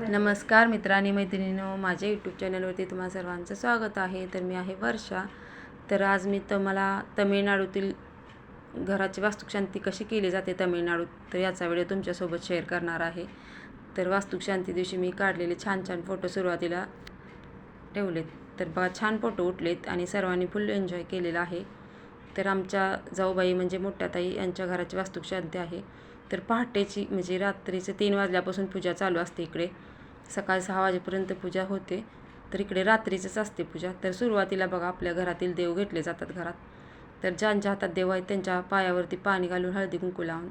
नमस्कार मित्रांनी मैत्रिणींनो. माझ्या यूट्यूब चॅनलवरती तुम्हा सर्वांचं स्वागत आहे. तर मी आहे वर्षा. तर आज मी तुम्हाला तमिळनाडूतील घराची वास्तुशांती कशी केली जाते तमिळनाडूत तर याचा व्हिडिओ तुमच्यासोबत शेअर करणार आहे. तर वास्तुशांती दिवशी मी काढलेले छान छान फोटो सुरुवातीला ठेवलेत. तर बघा छान फोटो उठलेत आणि सर्वांनी फुल एन्जॉय केलेला आहे. तर आमच्या जाऊबाई म्हणजे मोठ्या ताई यांच्या घराची वास्तुशांती आहे. तर पहाटेची म्हणजे रात्रीचे तीन वाजल्यापासून पूजा चालू असते इकडे. सकाळी सहा वाजेपर्यंत पूजा होते. तर इकडे रात्रीचीच असते पूजा. तर सुरुवातीला बघा आपल्या घरातील देव घेतले जातात घरात. तर ज्यांच्या हातात देव आहेत त्यांच्या पायावरती पाणी घालून हळदी कुंकू लावून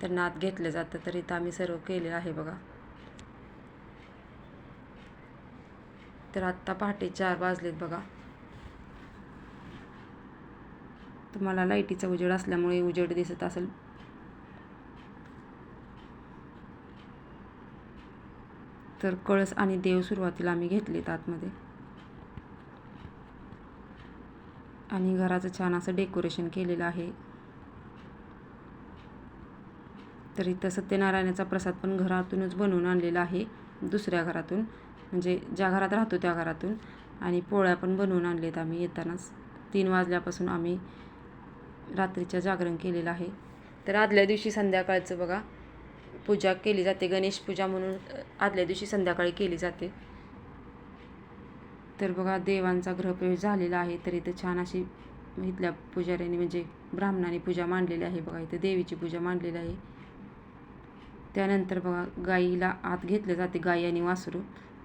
त्यांना आत घेतलं जातं तर इथं आम्ही सर्व केलेलं आहे बघा. तर आत्ता पहाटे चार वाजलेत बघा. तुम्हाला लाईटीचा उजेड असल्यामुळे उजेड दिसत असेल. तर कळस आणि देव सुरुवातीला आम्ही घेतलेत आतमध्ये. आणि घराचं छान असं डेकोरेशन केलेलं आहे. तर इथं सत्यनारायणाचा प्रसाद पण घरातूनच बनवून आणलेला आहे दुसऱ्या घरातून. म्हणजे ज्या घरात राहतो त्या घरातून. आणि पोळ्या पण बनवून आणलेत आम्ही येतानाच. तीन वाजल्यापासून आम्ही रात्रीच्या जागरण केलेलं आहे. तर आदल्या दिवशी संध्याकाळचं बघा. पूजा केली जाते. गणेश पूजा म्हणून आदल्या दिवशी संध्याकाळी केली जाते. तर बघा देवांचा ग्रहप्रवेश झालेला आहे. तर इथं छान अशी इथल्या पुजाऱ्यांनी म्हणजे ब्राह्मणाने पूजा मांडलेली आहे. बघा इथं देवीची पूजा मांडलेली आहे. त्यानंतर बघा गाईला आत घेतलं जाते गाई आणि वासरू.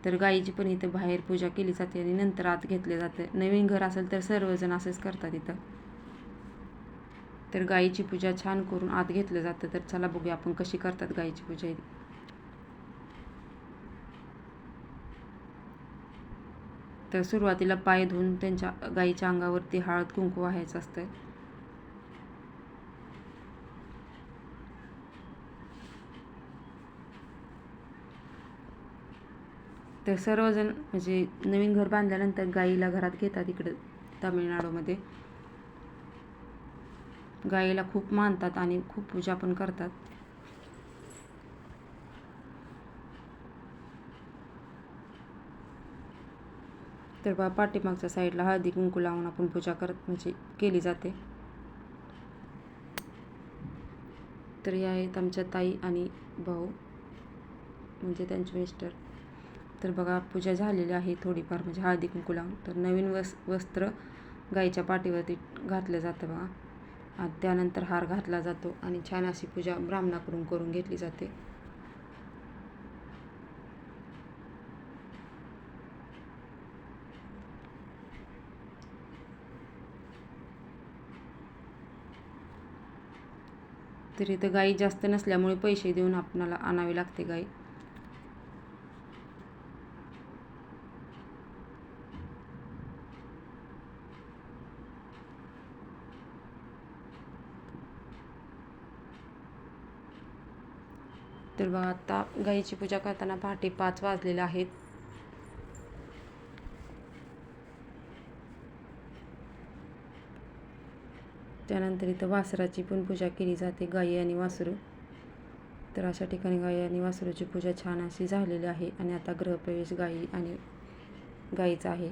तर गाईची पण इथं बाहेर पूजा केली जाते आणि नंतर आत घेतले जाते. नवीन घर असेल तर सर्वजण असेच करतात इथं. तर गाईची पूजा छान करून आत घेतलं जातं. तर चला बघूया आपण कशी करतात गाईची पूजा. तर सुरुवातीला पाय धुवून त्यांच्या गाईच्या अंगावरती हळद कुंकू व्हायचं असतं. तर सर्वजण म्हणजे नवीन घर बांधल्यानंतर गाईला घरात घेतात इकडं तामिळनाडूमध्ये. गाईला खूप मानतात आणि खूप पूजा पण करतात. तर बा पाठीमागच्या साईडला हळदी कुंकू लावून आपण पूजा करत म्हणजे केली जाते. तर या आहेत आमच्या ताई आणि भाऊ म्हणजे त्यांचे मिस्टर. तर बघा पूजा झालेली आहे थोडीफार म्हणजे हळदी कुंकू लावून. तर नवीन वस वस्त्र गाईच्या पाठीवरती घातलं जातं बघा त्यानंतर हार घातला जातो आणि छान अशी पूजा ब्राह्मणाकडून करून घेतली जाते. तर इथं गाई जास्त नसल्यामुळे पैसे देऊन आपणाला आणावे लागते गाई. तर बघा आता गाईची पूजा करताना पहाटे पाच वाजलेले आहेत. त्यानंतर इथं वासराची पण पूजा केली जाते गाई आणि वासरू. तर अशा ठिकाणी गाई आणि वासरूची पूजा छान अशी झालेली आहे आणि आता गृहप्रवेश गाई आणि गाईचा आहे.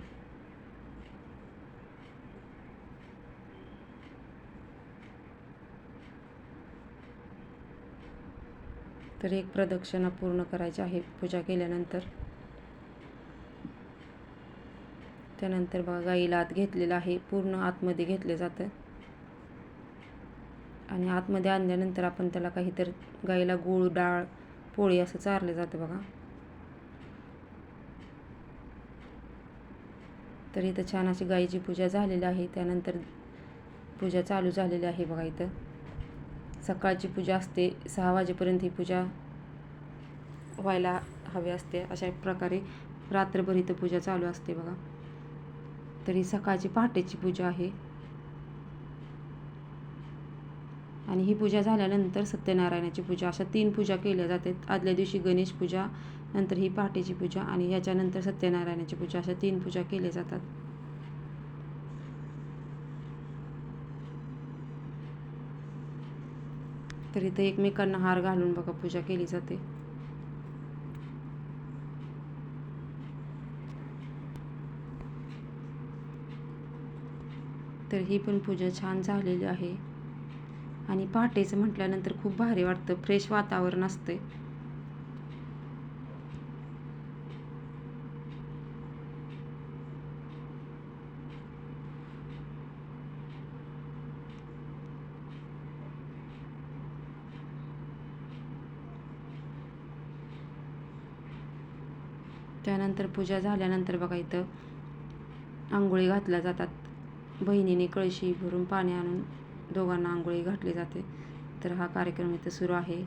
तर एक प्रदक्षिणा पूर्ण करायची आहे पूजा केल्यानंतर. त्यानंतर बघा गाईला आत घेतलेलं आहे. पूर्ण आतमध्ये घेतलं जातं. आणि आतमध्ये आणल्यानंतर आपण त्याला काहीतरी गाईला गूळ डाळ पोळी असं चारलं जातं बघा. तर इथं छान अशी गाईची पूजा झालेली आहे. त्यानंतर पूजा चालू झालेली आहे बघा इथं. सकाळची पूजा असते सहा वाजेपर्यंत ही पूजा व्हायला हवी असते. अशा प्रकारे रात्रभर इथं पूजा चालू असते बघा. तरी सकाळची पहाटेची पूजा आहे. आणि ही पूजा झाल्यानंतर सत्यनारायणाची पूजा अशा तीन पूजा केल्या जातात. आदल्या दिवशी गणेश पूजा नंतर ही पहाटेची पूजा आणि याच्यानंतर सत्यनारायणाची पूजा अशा तीन पूजा केल्या जातात. तर इथे एकमेकांना हार घालून बघा पूजा केली जाते. तर ही पण पूजा छान झालेली आहे. आणि पहाटेचं म्हटल्यानंतर खूप भारी वाटतं फ्रेश वातावरण असते त्यानंतर पूजा झाल्यानंतर बघा इथं आंघोळी घातल्या जातात. बहिणीने कळशी भरून पाणी आणून दोघांना आंघोळी घातली जाते. तर हा कार्यक्रम इथं सुरू आहे.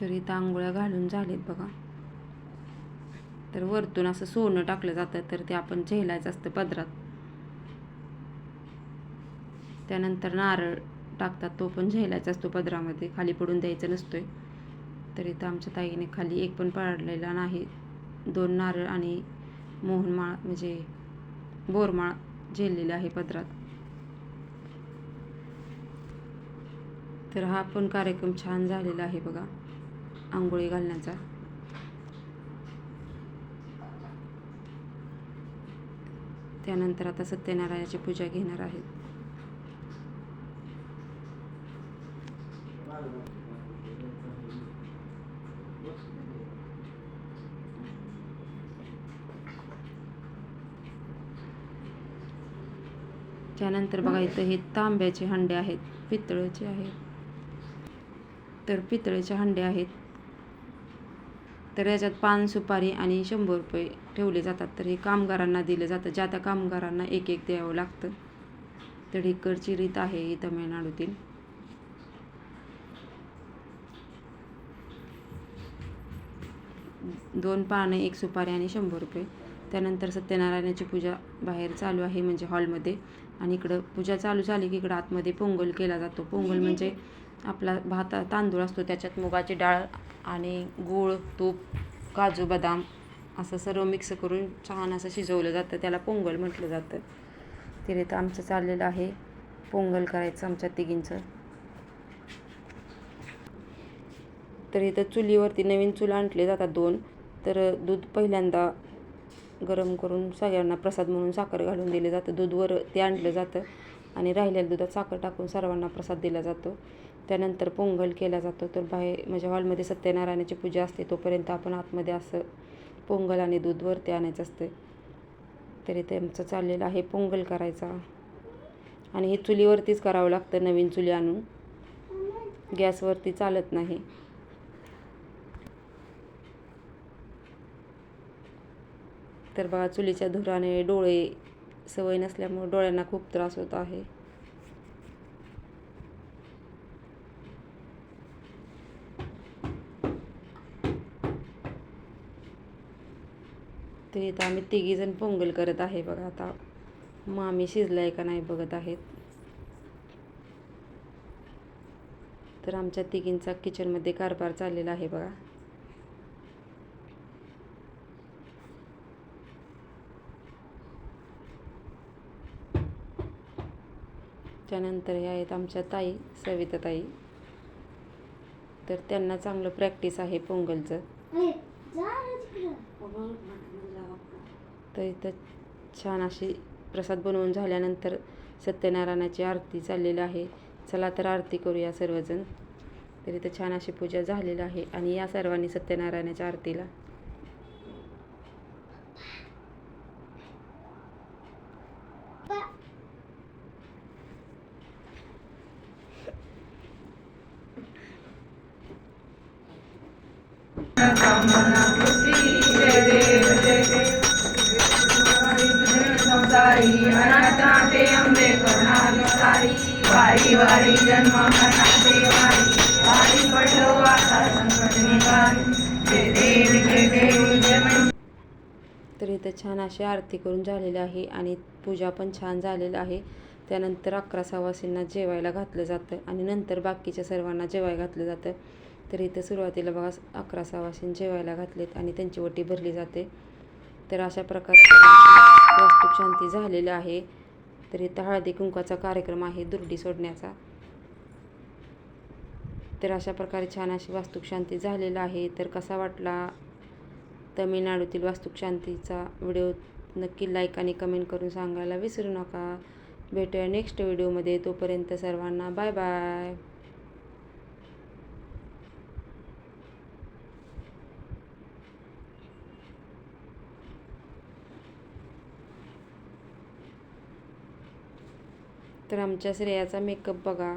तर इथं आंघोळ्या घालून झालेत बघा. तर वरतून असं सोनं टाकलं जातं तर ते आपण झेलायचं असतं पदरात. त्यानंतर नारळ टाकतात तो पण झेलायचा असतो पदरामध्ये खाली पडून द्यायचं नसतोय. तर इथं आमच्या ताईने खाली एक पण पडलेला नाही. दोन नारळ आणि मोहनमाळ म्हणजे बोरमाळ झेललेले आहे पदरात. तर हा पण कार्यक्रम छान झालेला आहे बघा. आंघोळी घालण्याचा. त्यानंतर आता सत्यनारायणाची पूजा घेणार आहेत. त्यानंतर बघा इथं हे तांब्याचे हंडे आहेत पितळेचे आहेत. तर पितळेचे हंडे आहेत. तर याच्यात पान सुपारी आणि शंभर रुपये ठेवले जातात. तर हे कामगारांना दिलं जातं. ज्या त्या कामगारांना एक एक द्यावं लागतं. तर इकडची रीत आहे ही तमिळनाडूतील. दोन पानं एक सुपारी आणि शंभर रुपये. त्यानंतर सत्यनारायणाची पूजा बाहेर चालू आहे म्हणजे हॉलमध्ये. आणि इकडं पूजा चालू झाली की इकडं आतमध्ये पोंगल केला जातो. पोंगल म्हणजे आपला भात तांदूळ असतो. त्याच्यात मुगाची डाळ आणि गूळ तूप काजू बदाम असं सर्व मिक्स करून छान असं शिजवलं जातं. त्याला पोंगल म्हटलं जातं. तिथे तर आमचं चाललेलं आहे. पोंगल करायचं आमच्या तिघींचं. तर इथं चुलीवरती नवीन चूल आणले जातात दोन. तर दूध पहिल्यांदा गरम करून सगळ्यांना प्रसाद म्हणून साखर घालून दिले जातं. दूधवर ते आणलं जातं. आणि राहिलेल्या दुधात साखर टाकून सर्वांना प्रसाद दिला जातो. त्यानंतर पोंगल केला जातो. तर बाहेर म्हणजे हॉलमध्ये सत्यनारायणाची पूजा असते तोपर्यंत आपण आतमध्ये असं पोंगल आणि दूध वरती आणायचं असते. तरी ते आमचं चाललेलं आहे पोंगल करायचा. आणि हे चुलीवरतीच करावं लागतं नवीन चुली आणून. गॅसवरती चालत नाही. तर बघा चुलीच्या धुराने डोळे सवय नसल्यामुळे डोळ्यांना खूप त्रास होत आहे. तर इथं आम्ही तिघीजण पोंगल करत आहे बघा आता. मामी शिजलाय का नाही बघत आहेत. तर आमच्या तिघींचा किचनमध्ये कारभार चाललेला आहे बघा. त्यानंतर हे आहेत आमच्या ताई सविता ताई. तर त्यांना चांगलं प्रॅक्टिस आहे पोंगलचं. तर इथं छान अशी प्रसाद बनवून झाल्यानंतर सत्यनारायणाची आरती चाललेली आहे. चला तर आरती करूया सर्वजण. तर इथं छान अशी पूजा झालेली आहे आणि या सर्वांनी सत्यनारायणाच्या आरतीला. संसारी वारी वारी जन्म मरणाचे वारी वारी पडलो आता संकट निवारी तर इथं छान अशी आरती करून झालेली आहे आणि पूजा पण छान झालेलं आहे. त्यानंतर अकरा सवासींना जेवायला घातलं जातं आणि नंतर बाकीच्या सर्वांना जेवायला घातलं जातं. तर इथं सुरुवातीला बघा अकरा सवासीन जेवायला घातलेत आणि त्यांची वटी भरली जाते. तर अशा प्रकारे वास्तुक शांती झालेली आहे. तर इथं हळदी कुंकाचा कार्यक्रम आहे दुर्डी सोडण्याचा. तर अशा प्रकारे छान अशी वास्तुक शांती झालेला आहे. तर कसा वाटला तमिळनाडूतील वास्तुक शांतीचा व्हिडिओ? नक्की लाईक आणि कमेंट करून सांगायला विसरू नका. भेटूया नेक्स्ट व्हिडिओमध्ये तोपर्यंत सर्वांना बाय बाय तर आमच्या श्रेयाचा मेकअप बघा.